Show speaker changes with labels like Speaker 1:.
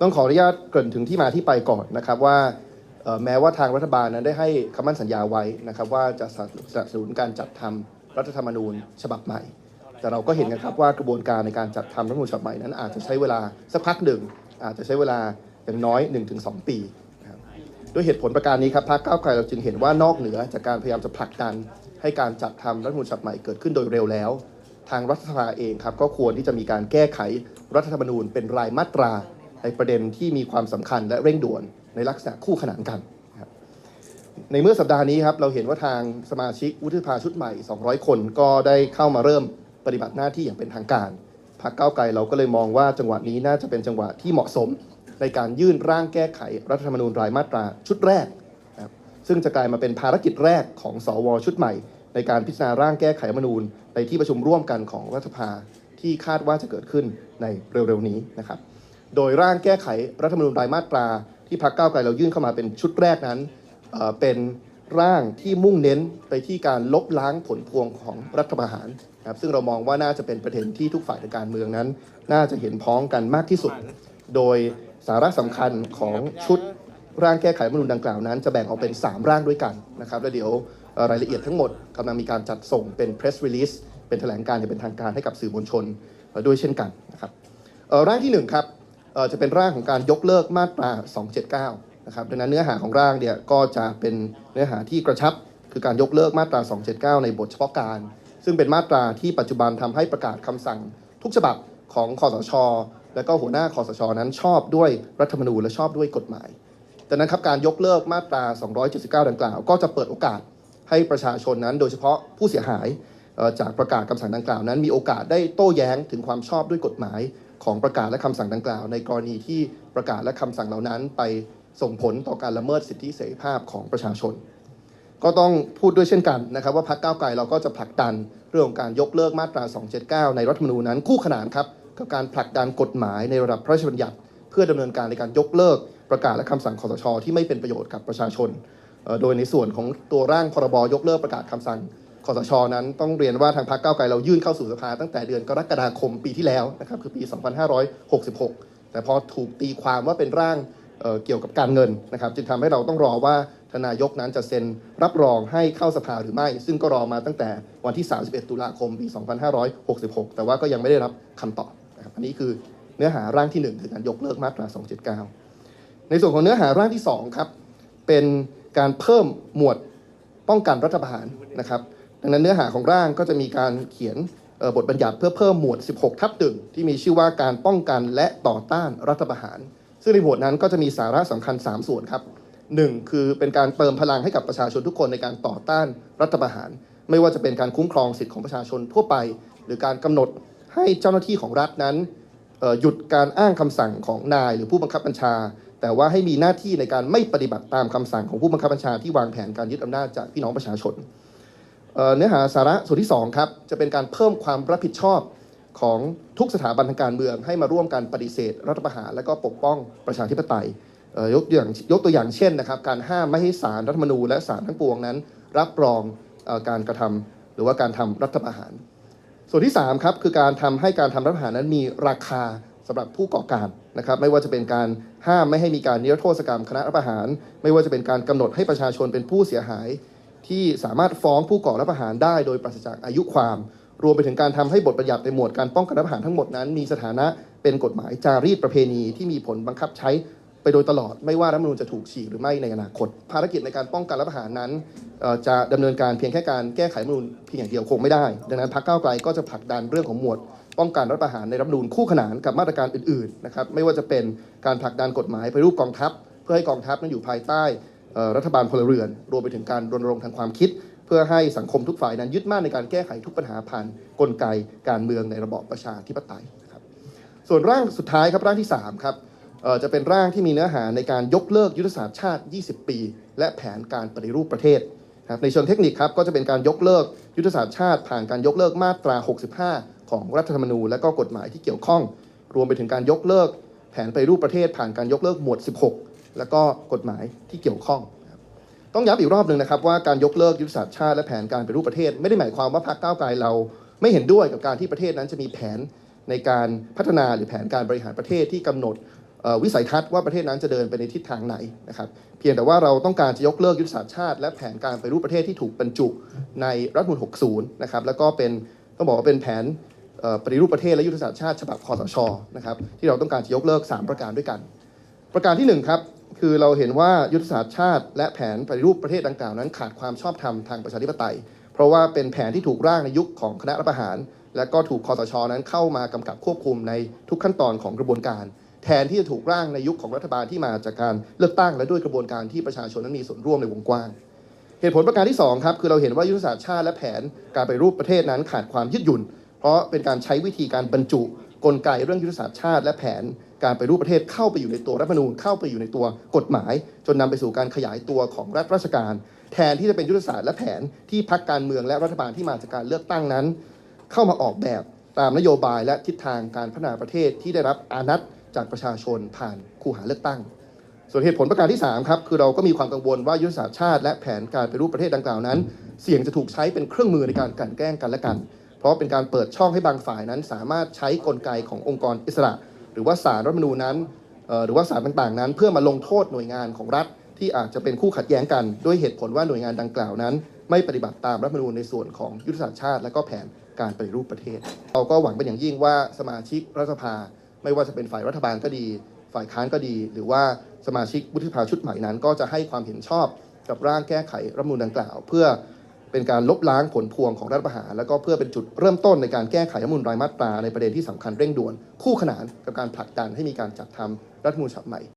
Speaker 1: ต้องขออนุญาตเกริ่นถึงที่มาที่ไปก่อนนะครับว่าแม้ว่าทางรัฐบาลนั้นได้ให้คำมั่นสัญญาไว้นะครับ ว่าจะสนับสนุนการจัดทำรัฐธรรมนูญฉบับใหม่ แต่เราก็เห็นกันครับว่ากระบวนการในการจัดทำรัฐธรรมนูญฉบับใหม่นั้น อาจจะใช้เวลาสักพักหนึ่งอาจจะใช้เวลาอย่างน้อย 1-2 ปีด้วยเหตุผลประการนี้ครับพรรคก้าวไกลเราจึงเห็นว่านอกเหนือจากการพยายามจะผลักดัน ให้การจัดทำรัฐธรรมนูญฉบับใหม่เกิดขึ้นโดยเร็วแล้ว ทางรัฐสภาเองครับก็ควรที่จะมีการแก้ไขรัฐธรรมนูญเป็นรายมาตรา ในประเด็นที่มีความสำคัญและเร่งด่วนในลักษณะคู่ขนานกัน ในเมื่อสัปดาห์นี้ครับเราเห็นว่าทางสมาชิกวุฒิสภาชุดใหม่ 200 คนก็ได้เข้ามาเริ่มปฏิบัติหน้าที่อย่างเป็นทางการพรรคก้าวไกลเราก็เลยมองว่าจังหวะนี้น่าจะเป็นจังหวะที่เหมาะสมในการยื่นร่างแก้ไขรัฐธรรมนูญรายมาตราชุดแรกครับซึ่งจะกลายมาเป็นภารกิจแรกของสวชุดใหม่ ในการพิจารณาร่างแก้ไขรัฐธรรมนูญในที่ประชุมร่วมกันของรัฐสภาที่คาดว่าจะเกิดขึ้นในเร็วๆนี้นะครับ โดยร่างแก้ไขรัฐธรรมนูญรายมาตรา ที่พรรคก้าวไกลเรายื่นเข้ามาเป็นชุดแรกนั้นเเป็นร่างที่มุ่งเน้นไปที่การลบล้างผลพวงของรัฐประหารครับซึ่งเรามองว่าน่าจะเป็นประเด็นที่ทุกฝ่ายในการเมืองนั้น น่าจะเห็นพ้องกันมากที่สุด โดยสาระสำคัญของชุดร่างแก้ไขรัฐมนูญดังกล่าวนั้น จะแบ่งออกเป็น 3 ร่างด้วยกันนะครับแล้วเดี๋ยวรายละเอียดทั้งหมดกำลังมีการจัดส่งเป็น press release เป็นแถลงการณ์อย่างเป็นทางการให้กับสื่อมวลชนด้วยเช่นกันนะครับร่างที่หนึ่งครับ จะเป็นร่างของการยกเลิกมาตรา 279 นะครับดังนั้นเนื้อหาของร่างเนี่ยก็จะเป็นเนื้อหาที่กระชับ คือการยกเลิกมาตรา 279 ในบทเฉพาะการ ซึ่งเป็นมาตราที่ปัจจุบันทำให้ประกาศคำสั่ง ทุกฉบับของคอสช และก็หัวหน้าคอสช นั้นชอบด้วยรัฐธรรมนูญและชอบด้วยกฎหมายดังนั้นครับการยกเลิกมาตรา 279 ดังกล่าว ก็จะเปิดโอกาสให้ประชาชนนั้น โดยเฉพาะผู้เสียหายจากประกาศคำสั่งดังกล่าวนั้น มีโอกาสได้โต้แย้งถึงความชอบด้วยกฎหมาย ของประกาศและคำสั่งดังกล่าว ในกรณีที่ประกาศและคำสั่งเหล่านั้น ไปส่งผลต่อการละเมิดสิทธิเสรีภาพของประชาชน ก็ต้องพูดด้วยเช่นกันนะครับ ว่าพรรคก้าวไกลเราก็จะผลักดันเรื่องของการยกเลิกมาตรา 279 ในรัฐธรรมนูญนั้นคู่ขนานครับกับการผลักดันกฎหมายในระดับพระราชบัญญัติ เพื่อดำเนินการในการยกเลิกประกาศและคำสั่งคอสช ที่ไม่เป็นประโยชน์กับประชาชน โดยในส่วนของตัวร่างพรบยกเลิกประกาศคำสั่ง คอสชนั้นต้องเรียนว่าทางพรรคก้าวไกลเรายื่นเข้าสู่สภาตั้งแต่เดือนกรกฎาคมปีที่แล้วนะครับคือปี 2566 แต่พอถูกตีความว่าเป็นร่างเเกี่ยวกับการเงินนะครับจึงทำให้เราต้องรอว่าทนายกนั้นจะเซ็นรับรองให้เข้าสภาหรือไม่ ซึ่งก็รอมาตั้งแต่วันที่ 31 ตุลาคมปี 2566 แต่ว่าก็ยังไม่ได้รับคำตอบนะครับอันนี้คือเนื้อหาร่างที่หนึ่งคือการยกเลิกมาตรา 279 ในส่วนของเนื้อหาร่างที่2ครับเป็นการเพิ่มหมวดป้องกันรัฐประหารนะครับ ดังนั้นเนื้อหาของร่างก็จะมีการเขียนบทบัญญัติเพื่อเพิ่มหมวด 16 ทับตึงที่มีชื่อว่าการป้องกันและต่อต้านรัฐประหาร ซึ่งในหมวดนั้นก็จะมีสาระสำคัญ 3 ส่วนครับหนึ่งคือเป็นการเติมพลังให้กับประชาชนทุกคนในการต่อต้านรัฐประหาร ไม่ว่าจะเป็นการคุ้มครองสิทธิของประชาชนทั่วไป หรือการกำหนดให้เจ้าหน้าที่ของรัฐนั้นหยุดการอ้างคำสั่งของนายหรือผู้บังคับบัญชา แต่ว่าให้มีหน้าที่ในการไม่ปฏิบัติตามคำสั่งของผู้บังคับบัญชาที่วางแผนการยึดอำนาจจากพี่น้องประชาชน เนื้อหาสาระส่วนที่2ครับจะเป็นการเพิ่มความรับผิดชอบของทุกสถาบันทางการเมืองให้มาร่วมกันปฏิเสธ รัฐประหารและก็ปกป้องประชาธิปไตยยกตัวอย่างยกตัวอย่างเช่นนะครับ การห้ามไม่ให้ศาลรัฐมนูญและศาลทั้งปวงนั้น รับรองอการกระทำหรือว่าการทำรัฐประหาร ส่วนที่3ครับคือการทำให้การทำรัฐประหารนั้นมีราคาสำหรับผู้ก่อการนะครับ ไม่ว่าจะเป็นการห้ามไม่ให้มีการนิรโทษกรรมคณะรัฐประหาร ไม่ว่าจะเป็นการกำหนดให้ประชาชนเป็นผู้เสียหาย ที่สามารถฟ้องผู้ก่อรัฐประหารได้โดยปราศจากอายุความ รวมไปถึงการทำให้บทบัญญัติในหมวดการป้องกันรัฐประหารทั้งหมดนั้น มีสถานะเป็นกฎหมายจารีตประเพณีที่มีผลบังคับใช้ไปโดยตลอดไม่ว่ารัฐมนูญจะถูกฉีกหรือไม่ในอนาคต ภารกิจในการป้องกันรัฐประหารนั้น จะดำเนินการเพียงแค่การแก้ไขรัฐมนูญเพียงอย่างเดียวคงไม่ได้ ดังนั้นพรรคก้าวไกลก็จะผลักดันเรื่องของหมวด ป้องกันรัฐประหารในรัฐมนูญคู่ขนานกับมาตรการอื่นๆนะครับไม่ว่าจะเป็นการผลักดันกฎหมายไปรูปกองทัพ เพื่อให้กองทัพนั้นอยู่ภายใต้ รัฐบาลพลเรือน รวมไปถึงการรณรงค์ทางความคิด เพื่อให้สังคมทุกฝ่ายนั้นยึดมั่นในการแก้ไขทุกปัญหาผ่านกลไกการเมืองในระบอบประชาธิปไตยนะครับส่วนร่างสุดท้ายครับร่างที่3ครับจะเป็นร่างที่มีเนื้อหาในการยกเลิกยุทธศาสตร์ชาติ 20 ปี และแผนการปฏิรูปประเทศครับในเชิงเทคนิคครับก็จะเป็นการยกเลิกยุทธศาสตร์ชาติ ผ่านการยกเลิกมาตรา 65 ของรัฐธรรมนูญและก็กฎหมายที่เกี่ยวข้อง รวมไปถึงการยกเลิกแผนปฏิรูปประเทศผ่านการยกเลิกหมวด 16 แล้วก็กฎหมายที่เกี่ยวข้อง ต้องย้ำอีกรอบหนึ่งนะครับว่าการยกเลิกยุทธศาสตร์ชาติและแผนการปฏิรูปประเทศ ไม่ได้หมายความว่าพรรคก้าวไกลเราไม่เห็นด้วยกับการที่ประเทศนั้นจะมีแผนในการพัฒนาหรือแผนการบริหารประเทศที่กำหนดวิสัยทัศน์ว่าประเทศนั้นจะเดินไปในทิศทางไหนนะครับเพียงแต่ว่าเราต้องการจะยกเลิกยุทธศาสตร์ชาติ และแผนการไปรูปประเทศที่ถูกบรรจุในรัฐธรรมนูล60 นะครับแล้วก็เป็นต้องบอกว่าเป็นแผนปฏิรูปประเทศและยุทธศาสตร์ชาติฉบับคอสชนะครับที่เราต้องการจะยกเลิก 3 ประการด้วยกัน ประการที่หนึ่งครับ คือเราเห็นว่ายุทธศาสตร์ชาติ และแผนปฏิรูปประเทศดังกล่าวนั้น ขาดความชอบธรรมทางประชาธิปไตย เพราะว่าเป็นแผนที่ถูกร่างในยุคของคณะรัฐประหาร และก็ถูกคอสชนั้นเข้ามากำกับควบคุมในทุกขั้นตอนของกระบวนการ แทนที่จะถูกร่างในยุคของรัฐบาลที่มาจากการเลือกตั้งและด้วยกระบวนการที่ประชาชนนั้นมีส่วนร่วมในวงกว้าง เหตุผลประการที่สองครับคือเราเห็นว่ายุทธศาสตร์ชาติและแผนการไปรูปประเทศนั้นขาดความยืดหยุ่น เพราะเป็นการใช้วิธีการบรรจุ กลไกเรื่องยุทธศาสตร์ชาติ และแผนการไปรูปประเทศเข้าไปอยู่ในตัวรัฐธรรมนูญเข้าไปอยู่ในตัวกฎหมาย จนนำไปสู่การขยายตัวของรัฐราชการ แทนที่จะเป็นยุทธศาสตร์และแผนที่พรรคการเมืองและรัฐบาลที่มาจากการเลือกตั้งนั้น เข้ามาออกแบบตามนโยบายและทิศทางการพัฒนาประเทศที่ได้รับอานัตจากประชาชนผ่านคูหาเลือกตั้ง ส่วนเหตุผลประการที่3ครับคือเราก็มีความกังวลว่ายุทธศาสตร์ชาติ และแผนการไปรูปประเทศดังกล่าวนั้น เสี่ยงจะถูกใช้เป็นเครื่องมือในการกลั่นแกล้งกันและกัน ราะเป็นการเปิดช่องให้บางฝ่ายนั้น สามารถใช้กลไกขององค์กรอิสระ หรือว่าสารรัฐมนูญนั้นหรือว่าสารต่างๆนั้น เพื่อมาลงโทษหน่วยงานของรัฐ ที่อาจจะเป็นคู่ขัดแย้งกัน ด้วยเหตุผลว่าหน่วยงานดังกล่าวนั้น ไม่ปฏิบัติตามรัฐมนูญในส่วนของยุทธศาสตร์ชาติ และก็แผนการปฏิรูปประเทศ เราก็หวังเป็นอย่างยิ่งว่าสมาชิกรัฐสภา ไม่ว่าจะเป็นฝ่ายรัฐบาลก็ดี ฝ่ายค้านก็ดี หรือว่าสมาชิกวุฒิสภาชุดใหม่นั้น ก็จะให้ความเห็นชอบกับร่างแก้ไขรัฐมนูญดังกล่าว เพื่อ เป็นการลบล้างผลพวงของรัฐประหาร แล้วก็เพื่อเป็นจุดเริ่มต้นในการแก้ไขรัฐมนูลรายมาตราในประเด็นที่สำคัญเร่งด่วน คู่ขนานกับการผลักดันให้มีการจัดทำรัฐมนูลฉบับใหม่